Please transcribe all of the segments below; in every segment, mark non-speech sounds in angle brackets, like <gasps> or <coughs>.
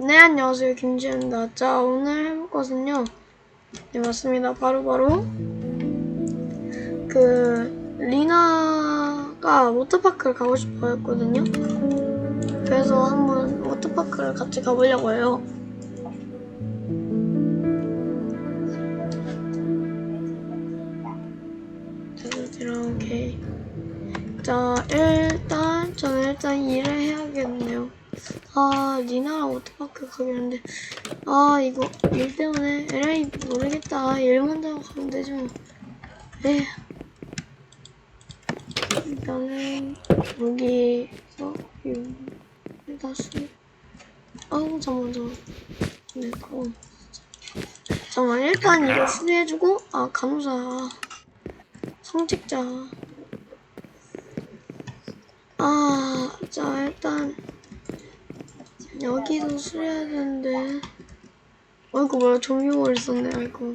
네, 안녕하세요. 김지현입니다. 자, 오늘 해볼 것은요. 네, 맞습니다. 바로 바로, 그, 리나가 워터파크를 가고 싶어 했거든요. 그래서 한번 워터파크를 같이 가보려고 해요. 자, 이렇게. 자, 일단, 저는 일단 일을 해야겠네요. 아, 리나랑 워터파크 가겠는데. 아, 이거 일 때문에 에라이 모르겠다. 일만 하고 가면 되지 뭐. 에휴. 일단은, 여기서, 여기, 다시. 아우, 잠깐만, 잠깐만. 네, 어. 잠깐만, 일단 이거 수리해주고, 아, 간호사. 성직자. 아, 자, 일단. 여기도 수리해야 되는데. 어이구, 뭐야, 종이걸 썼네, 아이고.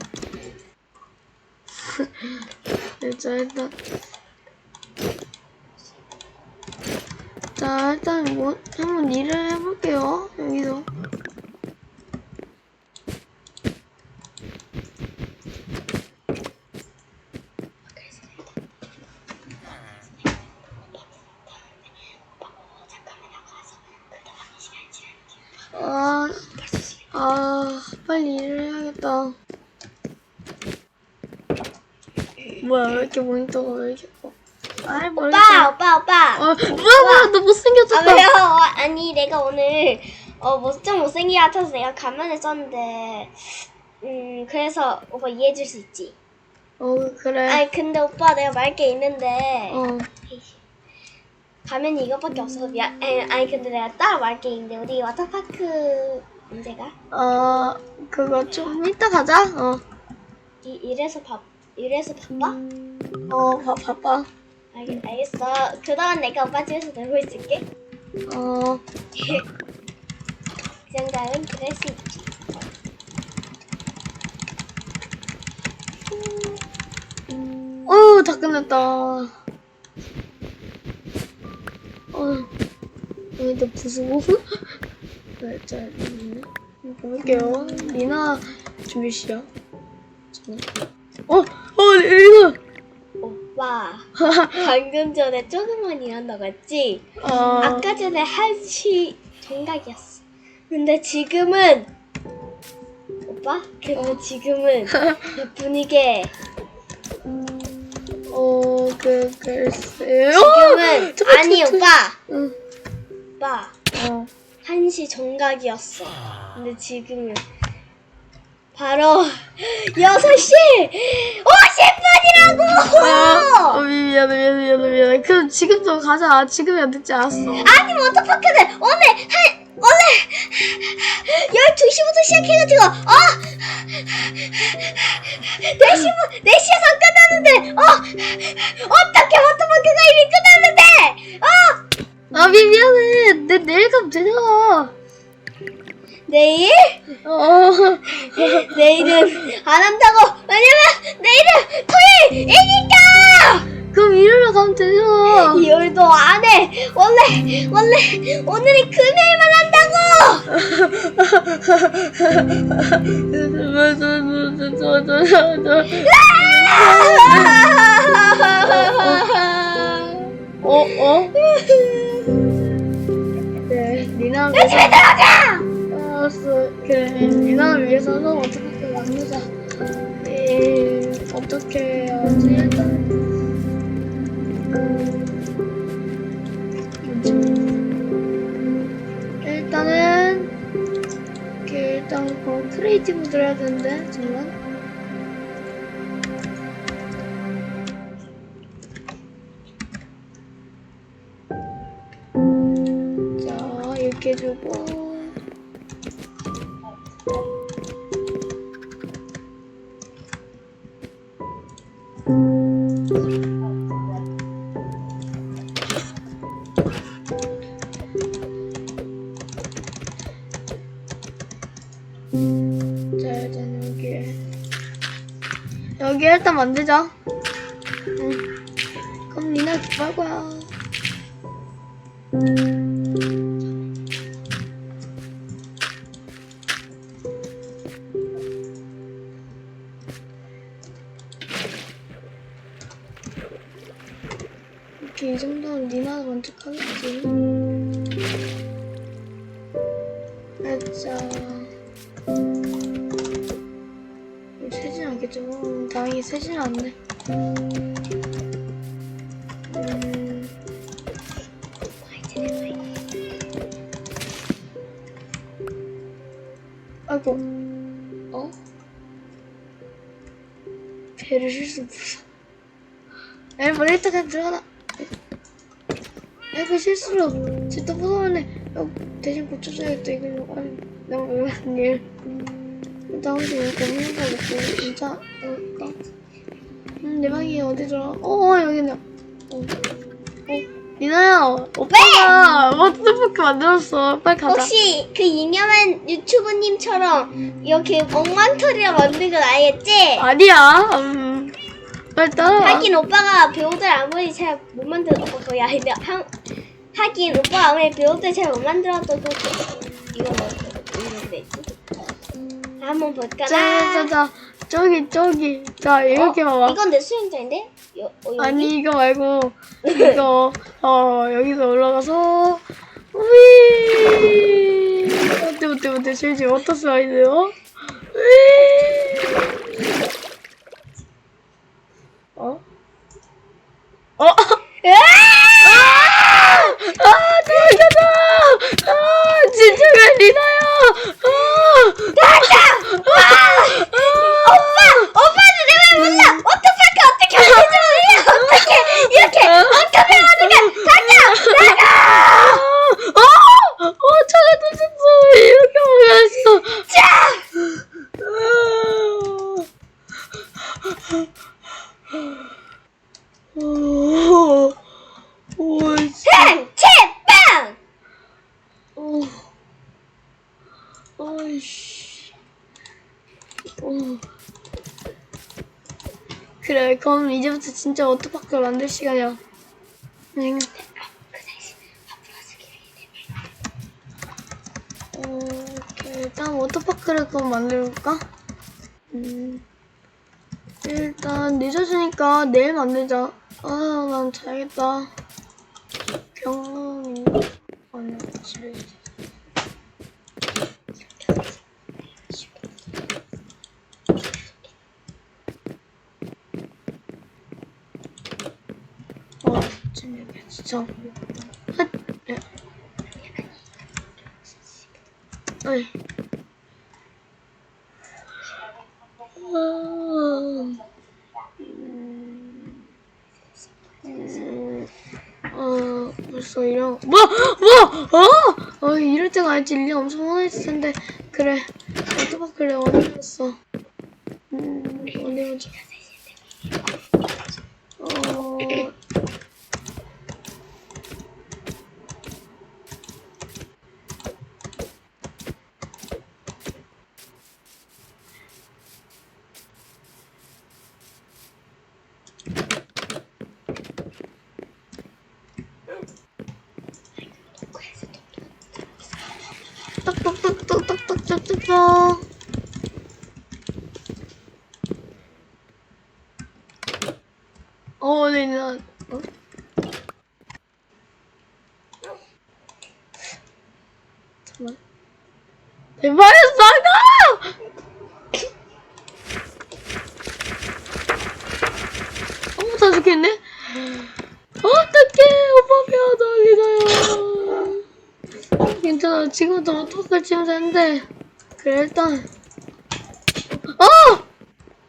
<laughs> 네, 자, 일단. 자, 일단 뭐, 한번 일을 해볼게요, 여기서. 아, 아, 빨리 일을 해야겠다. 왜 이렇게 커? 아이, 모르겠어. 오빠 오빠 오빠 어, 뭐야, 뭐야, 너아 못생겼잖아. 왜요? 어, 아니 내가 오늘 어뭐좀 못생긴 것 같아서 내가 가면을 썼는데 음 그래서 오빠 이해해 줄 수 있지 어, 그래. 아니 근데 오빠 내가 말 게 있는데 어, 가면이 이것밖에 없어서 미안 아니, 아니 근데 내가 따로 말 게 있는데 우리 워터파크 언제가? 어, 그거 좀 이따 가자. 어, 이, 이래서 바 이래서 바빠? 어, 바, 바빠. 알, 알겠어 그동안 내가 오빠 집에서 놀고 있을게 어, <laughs> 그 생각은 그럴 수 있지 어, 다 끝났다. 어, 여기도 부수고. 네, 자, 음, 볼게요. 리나 준비 시작. 어, 어, 리나. 오빠 <laughs> 방금 전에 조금만 일한다고 했지? 어, 아까 전에 1시 정각이었어. 근데 지금은 오빠? 근데 지금은 <laughs> 분위기 어, 그, 글쎄요. 지금은 <gasps> 아니. 오빠 응, 오빠 어. 1시 정각이었어. 근데 지금은 바로 6시 50분이라고! 아, 어, 미- 미안해, 미안해, 미안해, 미안해. 그럼 지금도 가자. 지금이야 늦지 않았어. 아니 워터파크는 오늘 한 원래 12시부터 시작해가지고 어 4시 4시에서 끝났는데 어 어떻게 워터파크가 이미 끝났는데 어 아, 미, 미안해. 내, 내일 가면 되잖아. 내일? 어, 내일은 안 한다고. 왜냐면 내일은 토요일이니까! 그럼 일요일에 가면 되잖아. 이월도 안 해. 원래 원래 오늘이 금요일만 한다고! 어, 어? 네, 리나 집에 들어가 자 알았어. 그래, 리나를 위해서는 어떻게 만들자. 에 어떻게 해야지? 일단. 일단은, 이렇게 일단 어, 크리에이티브 들어야 되는데, 잠깐. 자, 이렇게 해주고. 자, 일단 여기에. 여기 일단 만들자. 알자. 세진 않겠죠? 음, 다행히 세진 않네. 음, 아이고, 어? 배를 실수 부서. 엘바 일단 들어가라. 엘바 실수로 진짜 부서졌네. 어, 대신 고쳐줘야겠다. 이거 아니, 너무 왜한 일. 일단 혹시 이렇게 먹는 거 먹고 진짜 먹을까? 음, 내 방이 어디더라? 어, 여기네. 어, 어, 리나야, 오빠가 워터파크 만들었어. 빨리 가자. 혹시 그 유명한 유튜브님처럼 이렇게 엉망터리를 만든 건 아니겠지? 아니야. 음, 빨리 따라와. 하긴 오빠가 배우들 아무리 잘 못 만들어 어, 야 근데 한, 하긴 오빠 아무리 배우들 잘못 만들어도 그 이거 뭐 이거 되지? 한번 볼까나? 자, 자, 자, 저기, 저기. 자, 이렇게 봐봐. 이건 내 수영장인데? 여, 어? 아니, 이거 말고, <laughs> 이거, 어, 여기서 올라가서, 위 어때, 어때, 어때, 지금 워터 슬라이드요? 위 어? 어? 아, 가자! 아, 진짜 왜 리나야! 아! 가자! 아! 오빠! 오빠는 내가 몰라! 워터파크 어떻게 하는지 몰라! 어떻게! 이렇게! 어떻게 하는 게! 가자! 나가! 어! 어, 차가 터졌어. 자! 오, 오, 씨. 팽! 채! 빵! 오, 아이씨. 오. 그래, 그럼 이제부터 진짜 워터파크를 만들 시간이야. 응. 일단 워터파크를 그럼 만들까? 음. 일단 늦어지니까 내일 만들자. 아, 난 자야겠다. 병원이 아니 집에 있어. 어, 진짜. 핫, 야. 어이. 아, 음, 음, 어, 벌써 이런, 뭐, 뭐, 어, 어, 이럴 때가 아니지. 릴리 엄청 화냈을 텐데. 그래, 워터파크를 원해줬어. 음, 어디 보자. 안녕. 어, 네, 나, 어? 잠깐만. 대박의 쌍다! 어머, 다 죽겠네? 어떡해, 오빠 뼈 달리나요. 괜찮아, 지금도 뭐 턱을 치면 되는데. 그래, 일단. 어!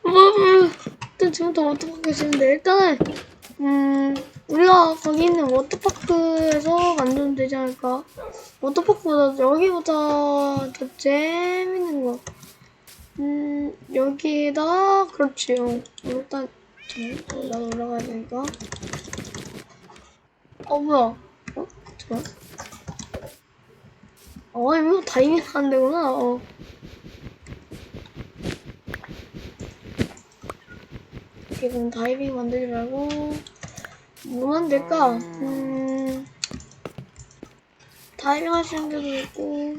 뭐, 뭐, 일단 지금부터 워터파크 돼. 일단은, 음, 우리가 거기 있는 워터파크에서 만들면 되지 않을까? 워터파크보다 여기보다 더 재밌는 거. 음, 여기에다, 그렇지, 요 일단, 잠깐만, 나도 올라가야 되니까. 어, 뭐야. 어? 잠깐. 어, 이거 다이빙 하는 데구나, 어. 오케이, 그럼 다이빙 만들지 말고, 뭐 만들까? 음, 다이빙 할 수 있는 데도 있고.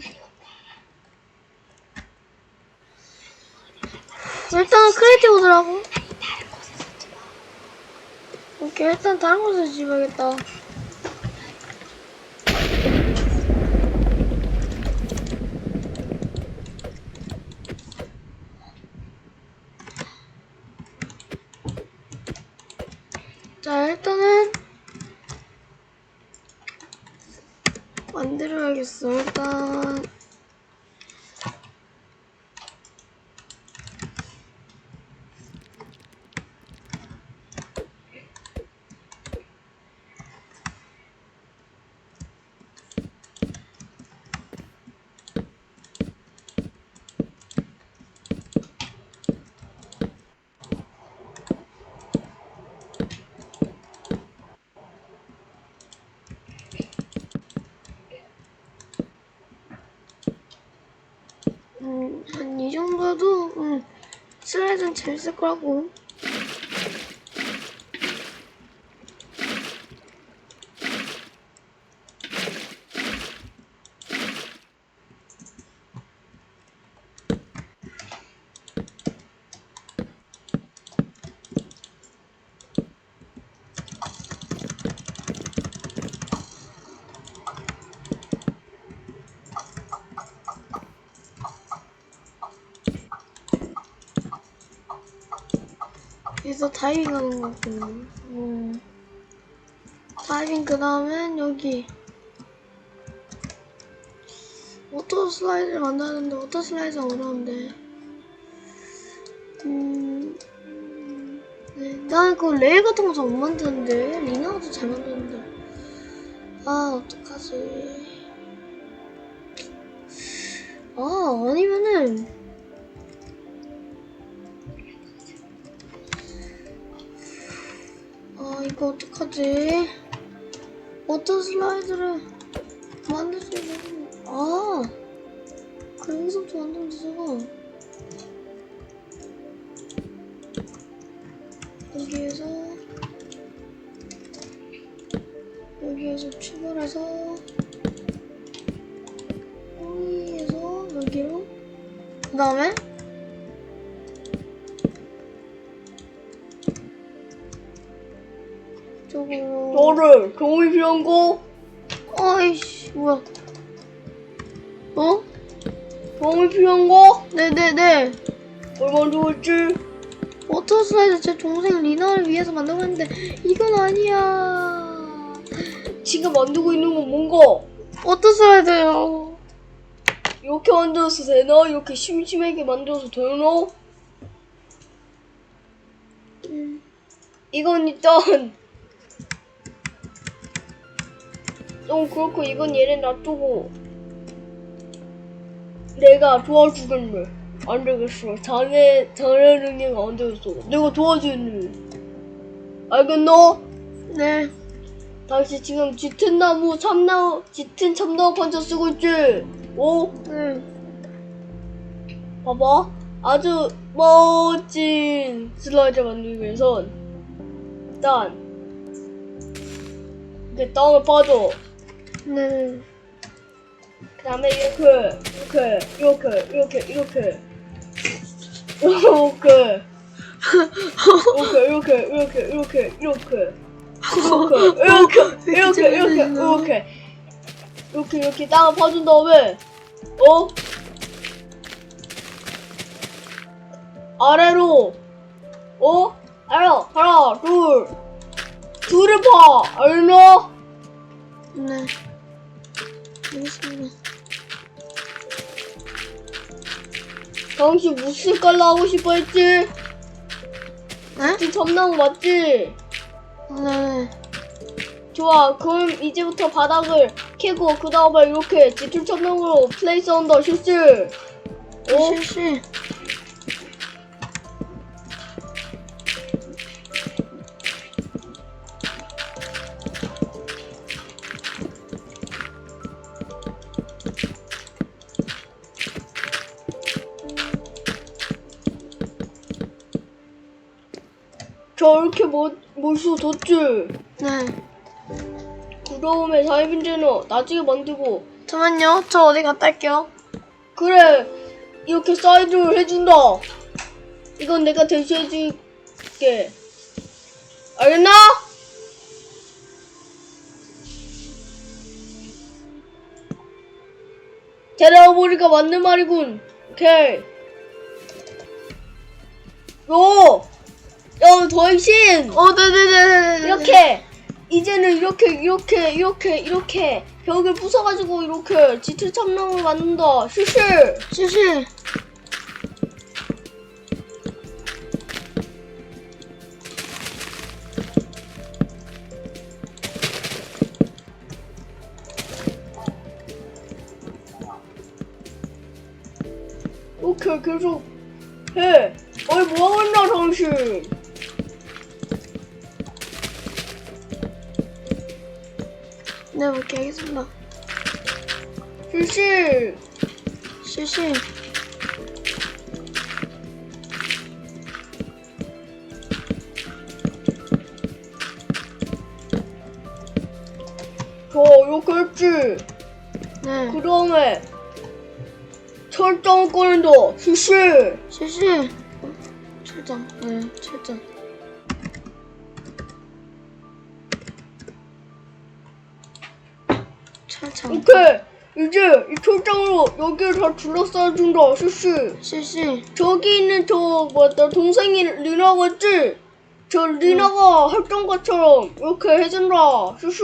일단은 크리에이티브더라고. 오케이, 일단 다른 곳에서 집어야겠다. 음, 한 이 정도도 음, 슬라이드는 재밌을 거라고. 그래서 다이빙 하는 거군요. 음. 다이빙 그 다음엔 여기 워터 슬라이드를 만드는데 워터 슬라이드가 어려운데 음, 네. 나는 그 레일 같은 거 잘 못 만드는데 리나가 더잘 만드는데 아 어떡하지 어떡하지? 워터 슬라이드를 만들 수 있는 아 그래 여기서부터 만들면 되잖아 여기에서 여기에서 출발해서 여기에서 여기로 그 다음에 너를 도움이 필요한 거? 아이씨 뭐야 어? 도움이 필요한 거? 네네네 얼마나 좋을지? 워터 슬라이드 제 동생 리나를 위해서 만들고 했는데 이건 아니야 지금 만들고 있는 건 뭔가? 워터 슬라이드요 이렇게 만들어서 되나? 이렇게 심심하게 만들어서 되나? 음, 이건 일단 좀 그렇고 이건 얘를 놔두고 내가 도와주겠네 안 되겠어 자네 자네 능력 안 되겠어 내가 도와주겠네 알겠노? 네 당신 지금 짙은 나무 참나무 짙은 참나무 판자 쓰고 있지? 어? 네. 봐봐 아주 멋진 슬라이드 만들기 위해선 일단 이렇게 땅을 파줘 네. 그 다음에 요크, 요크, 요크, 요크, 요크. 요크. 요크, 요크, 요크, 요크, 요크. 요크, 요크, 요크, 요크. 요크, 요크. 땅을 퍼준 다음에, 어? 아래로 어? 아래로 하나 둘 둘을 봐 알나? 네 알겠습니다. 당신 무슨 깔로 하고 싶어 했지? 네? 지 점나무 맞지? 네. 좋아 그럼 이제부터 바닥을 캐고 그 다음에 이렇게 지툴 점나무로 플레이스 언더 실수 어? 실시. 저렇게 멋, 멋있어 뒀지? 네. 그 다음에 다이빙제는 나중에 만들고 잠깐만요. 저 어디 갔다 올게요. 그래 이렇게 사이드를 해준다 이건 내가 대시해줄게 알겠나? 데려와 보니까 맞는 말이군 오케이 요! 야, 더이신! 어, 네네네네. 이렇게! 이제는 이렇게, 이렇게, 이렇게, 이렇게 벽을 부숴가지고 이렇게 짙은 참나무를 만든다. 실실! 실시. 이렇게 계속 해. 어이, 뭐하고 있나, 당신? 네, 오케이, 알겠습니다. 실실! 실실! 어, 와, 이렇게 했지? 네. 그 다음에 철장 꺼낸다. 실실! 실실! 어, 철장, 네. 오케이. 이제 이 철장으로 여기를 다 둘러싸준다. 실시. 실시. 저기 있는 저 뭐야 동생이 리나가 있지? 저 리나가 활동 것처럼 이렇게 해준다. 실시.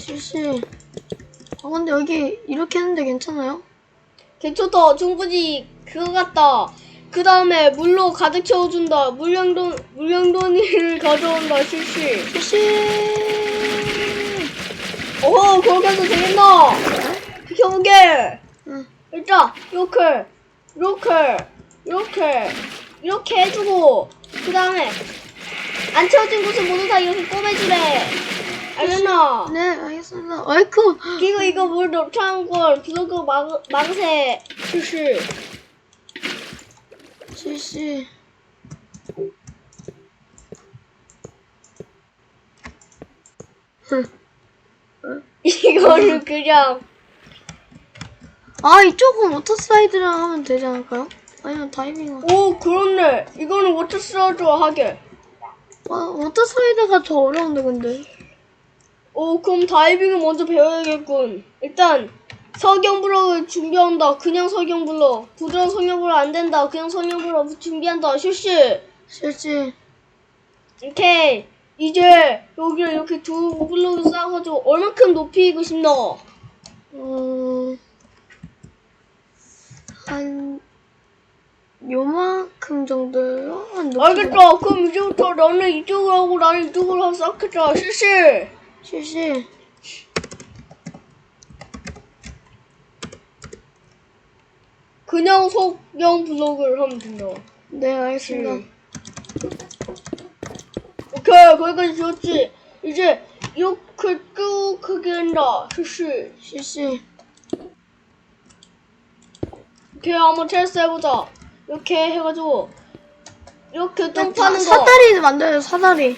실시. 아 근데 여기 이렇게 했는데 괜찮아요? 괜찮다. 충분히 그거 같다. 그 다음에 물로 가득 채워준다. 물량돈 물량돈이를 <laughs> 가져온다. 실시. 실시. 어허 그렇게 해도 되겠나? 비켜보게. 응. 일단 이렇게 이렇게 이렇게 이렇게 해주고 그 다음에 안 채워진 곳을 모두 다 이렇게 꼬매주래. 알겠나? 네, 알겠습니다. 아이쿠. 그리고 이거 물 넣자는 걸 블로그 막 막세 실시. 실시. 이거를 그냥 아 이쪽은 워터 슬라이드랑 하면 되지 않을까요? 아니면 다이빙. 오 그렇네. 이거는 워터 슬라이드 하게. 와 워터 슬라이드가 더 어려운데 근데. 오 그럼 다이빙을 먼저 배워야겠군. 일단 석영 블럭을 준비한다. 그냥 석영 블럭. 부드러운 석영 블럭 안 된다. 그냥 석영 블럭 준비한다. 실시. 실시. 오케이. 이제 여기를 이렇게 두 블럭을 쌓아가지고 얼마큼 높이고 싶나? 음. 한 요만큼 정도요? 한 높이. 알겠다. 그럼 이제부터 나는 이쪽으로 하고 나는 이쪽으로 하고 쌓겠다. 실시. 실시. 그냥 석영 블럭을 하면 된다. 네 알겠습니다. 음. 오케이 거기까지 지웠지. 이제 이렇게 쭉 크게 한다. 실시. 실시. 오케이 한번 테스트 해보자. 이렇게 해가지고 이렇게 똥 파는 거. 사다리 만들어요 사다리.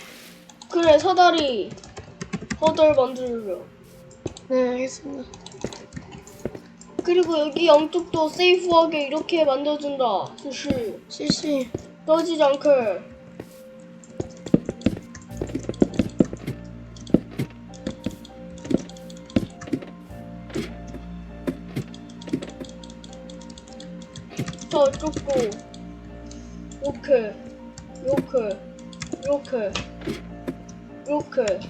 그래 사다리. 허들 만들려. 네 알겠습니다. 그리고 여기 양쪽도 세이프하게 이렇게 만들어준다. 실시. 실시. 떨어지지 않게. 자, 좁고. 이렇게. 이렇게. 이렇게. 이렇게.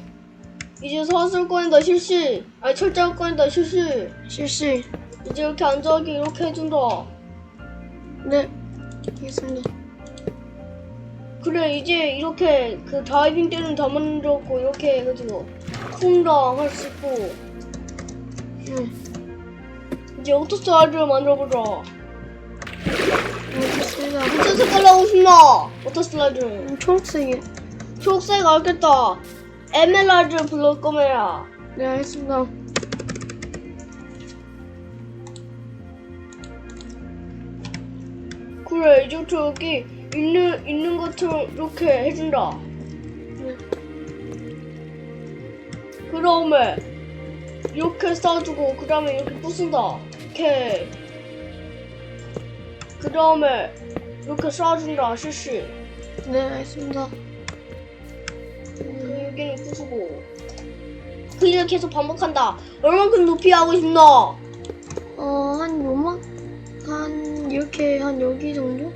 이제 서술 꺼낸다, 실시. 아니, 철장 꺼낸다, 실시. 실시. 이제 이렇게 앉아있게 이렇게 해준다. 네 알겠습니다. 그래 이제 이렇게 그 다이빙 때는 다 만들었고 이렇게 해가지고 쿵당 할수 있고 네. 이제 오토스라이드를 만들어보자. 무슨 색깔로 하고 싶나? 오토스라이드 음, 초록색이. 초록색 알겠다 에메랄드 블럭 꺼매라 네 알겠습니다. 그래 이제부터 여기 있는 있는 것처럼 이렇게 해준다 네. 그 다음에 이렇게 싸주고 그 다음에 이렇게 부순다 오케이 그 다음에 이렇게 쏴준다. 실시. 네 알겠습니다. 그 여기는 부수고. 그 일을 계속 반복한다. 얼만큼 높이 하고 싶나? 어한 요만 한 이렇게 한 여기 정도?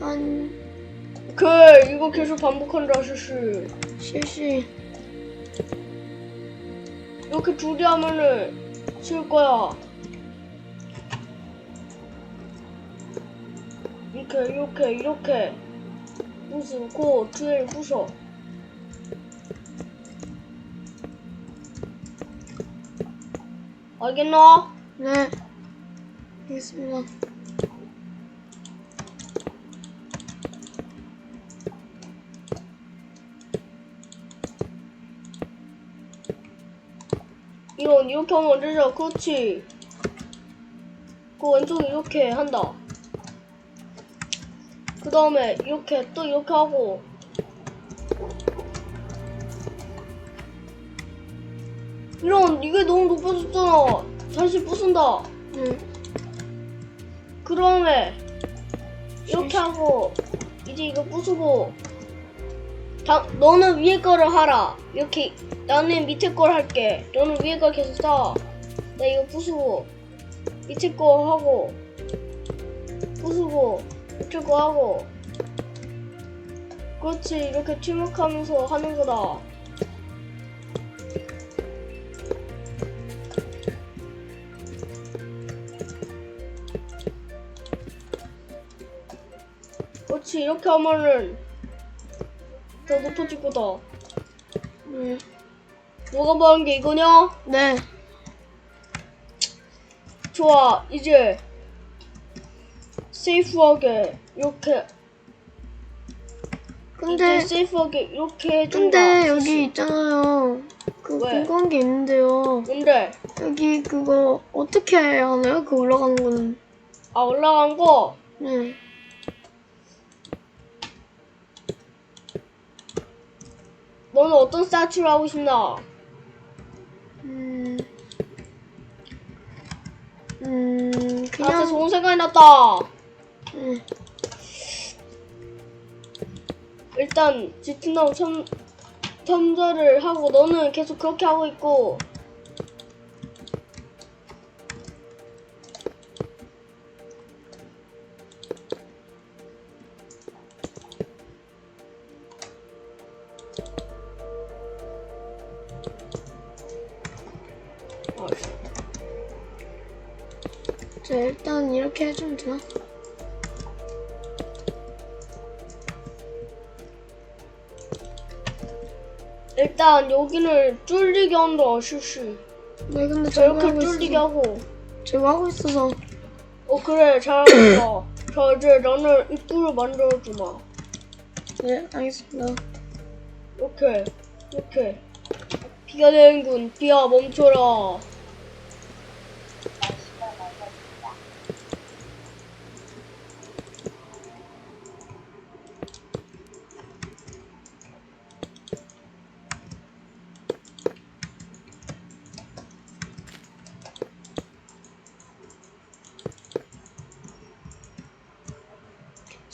한 그 이거 계속 반복한다 실시. 실시. 이렇게 두개 하면은 칠 거야 이렇게 이렇게 이렇게 부수고 뒤에 부숴 알겠나? 네. 알겠습니다. 이건 이렇게 하면 안 되잖아. 그렇지. 그 왼쪽 이렇게 한다. 그 다음에 이렇게 또 이렇게 하고 이런 이게 너무 높아졌잖아. 다시 부순다. 응. 그 다음에 이렇게 하고 이제 이거 부수고 다, 너는 위에 거를 하라. 이렇게 나는 밑에 걸 할게. 너는 위에 걸 계속 쌓아. 나 이거 부수고 밑에 거 하고 부수고 거 하고 그렇지 이렇게 팀워크하면서 하는 거다. 그렇지 이렇게 하면은 더 높아질 거다. 응. 너가 말한 게 이거냐? 네. 좋아 이제 세이프하게 이렇게 근데 이제 세이프하게 이렇게 해준다. 근데 여기 있잖아요. 그 왜? 궁금한 게 있는데요. 뭔데? 여기 그거 어떻게 해야 하나요? 그 올라가는 거는. 아 올라간 거 네. 너는 어떤 스타츠를 하고 싶나? 음. 음, 나한테 그냥. 좋은 생각이 났다. 음, 일단 지트나우 첨 첨자를 하고 너는 계속 그렇게 하고 있고 아, 자, 일단 이렇게 해주면 되나? 일단 여기는 뚫리게 한다 실시 네, 근데 저렇게 뚫리게. 하고 제가 하고 있어서. 어 그래 잘한다 <coughs> 자 이제 나는 입구를 만들어주마 네, 알겠습니다. 이렇게 이렇게 비가 내는군 비야 멈춰라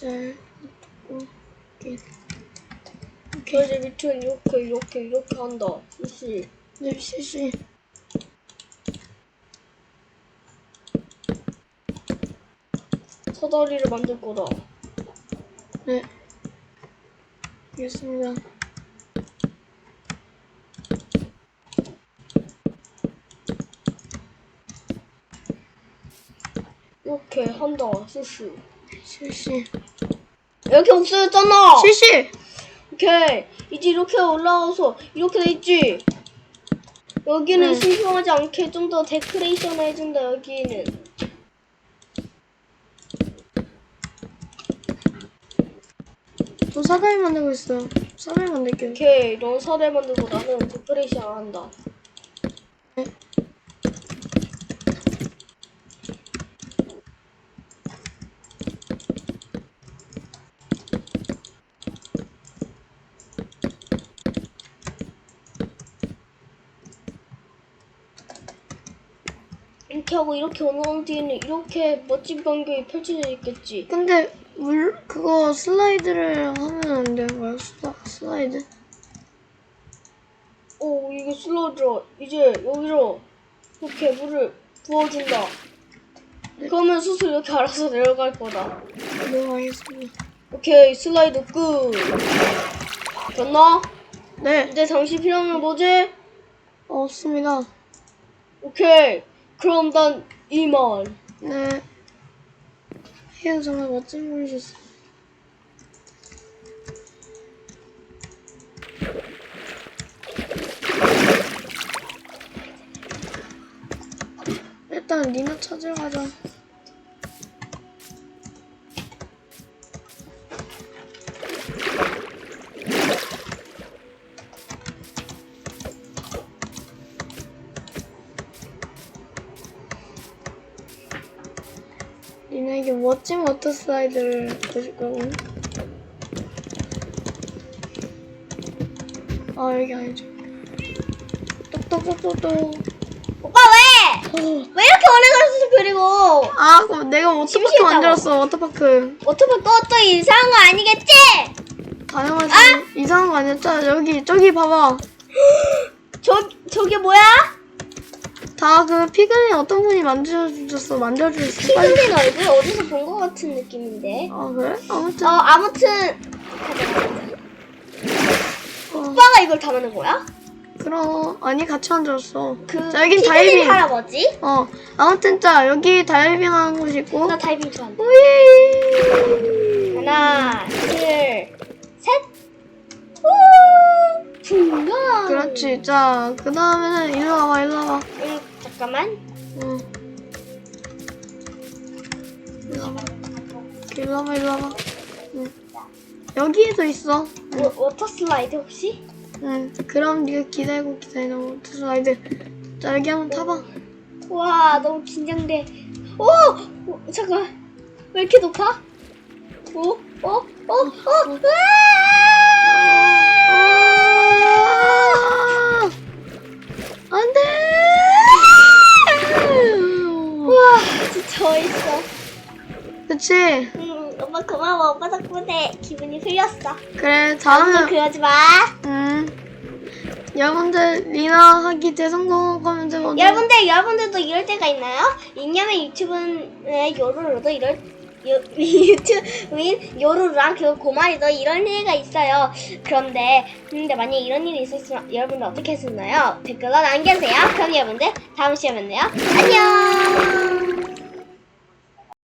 자, 이렇게. 저 이제 밑은 이렇게 이렇게 이렇게 한다 실시 네, 실시. 사다리를 만들 거다 네. 알겠습니다. 이렇게 한다 실시 실시. 이렇게 없어졌잖아 실시! 오케이 이제 이렇게 올라와서 이렇게 돼 있지 여기는 네. 신중하지 않게 좀 더 데코레이션 해준다 여기는 저 사다리 만들고 있어요. 사다리 만들게요. 오케이 넌 사대 만들고 나는 데코레이션 한다 하고 이렇게 올라온 뒤에는 이렇게 멋진 광경이 펼쳐져 있겠지 근데 물 그거 슬라이드를 하면 안 되는 거야? 슬라, 슬라이드? 오 이게 슬로우드라 이제 여기로 이렇게 물을 부어준다 그러면 수술 이렇게 알아서 내려갈 거다 네, 알겠습니다. 오케이 슬라이드 끝 됐나? 네, 이제 당신 필요한 건 뭐지? 없습니다. 오케이 그럼 난 이만 네. 혜연 정말 멋진 분이셨어. 일단 리나 찾으러 가자. 멋진 워터 슬라이드를 보여줄 거거든. 아 여기 아니죠. 똑 또또또또. 오빠 왜? 왜 이렇게 오래 걸었어 그리고 아, 그럼 내가 워터파크. 만들었어. 워터파크. 어떻게 또또 이상한 거 아니겠지? 당연하지. 이상한 거 아니야. 자, 여기 저기 봐봐. <gasps> 저 저게 뭐야? 다 그 피그린 어떤 분이 만들어주셨어. 만들어주셨어. 빨리. 피글린 얼굴 어디서 본 것 같은 느낌인데. 아 그래? 아무튼. 어 아무튼 어, 오빠가 이걸 다 만든 거야? 그럼 아니 같이 만들었어. 그 자, 여긴 피글린 다이빙. 할아버지? 어, 아무튼 자 여기 다이빙 하는 곳이 있고. 나 다이빙 좋아한다. 우이. 하나, 둘, 셋. 우! 중간. 그렇지. 자, 그 다음에는 일로 와봐, 일로 와봐. 응, 잠깐만. 응. 일로 와봐. 일로 와봐. 응. 여기에도 있어. 응. 워, 워터 슬라이드 혹시? 응. 그럼 네가 기다리고 기다리는 거. 슬라이드. 자, 여기 한번 타봐. 와, 너무 긴장돼. 오, 오, 잠깐. 왜 이렇게 높아? 오, 어, 어, 어, 아! 안 돼! 와, 진짜 멋있어. 그치? 응, 엄마 고마워. 오빠 덕분에 기분이 풀렸어. 그래, 다음에 다음에, 그러지 마. 음. 여러분들, 리나 하기 대성공 하면 돼, 먼저. 여러분들, 여러분들도 이럴 때가 있나요? 인념의 유튜브의 요루루도 이럴 유, 유튜브인 요루루랑 그 고마리도 이런 일가 있어요. 그런데 근데 만약 이런 일이 있었으면 여러분들 어떻게 했었나요? 댓글로 남겨주세요. 그럼 여러분들 다음 시간에 만나요. 안녕.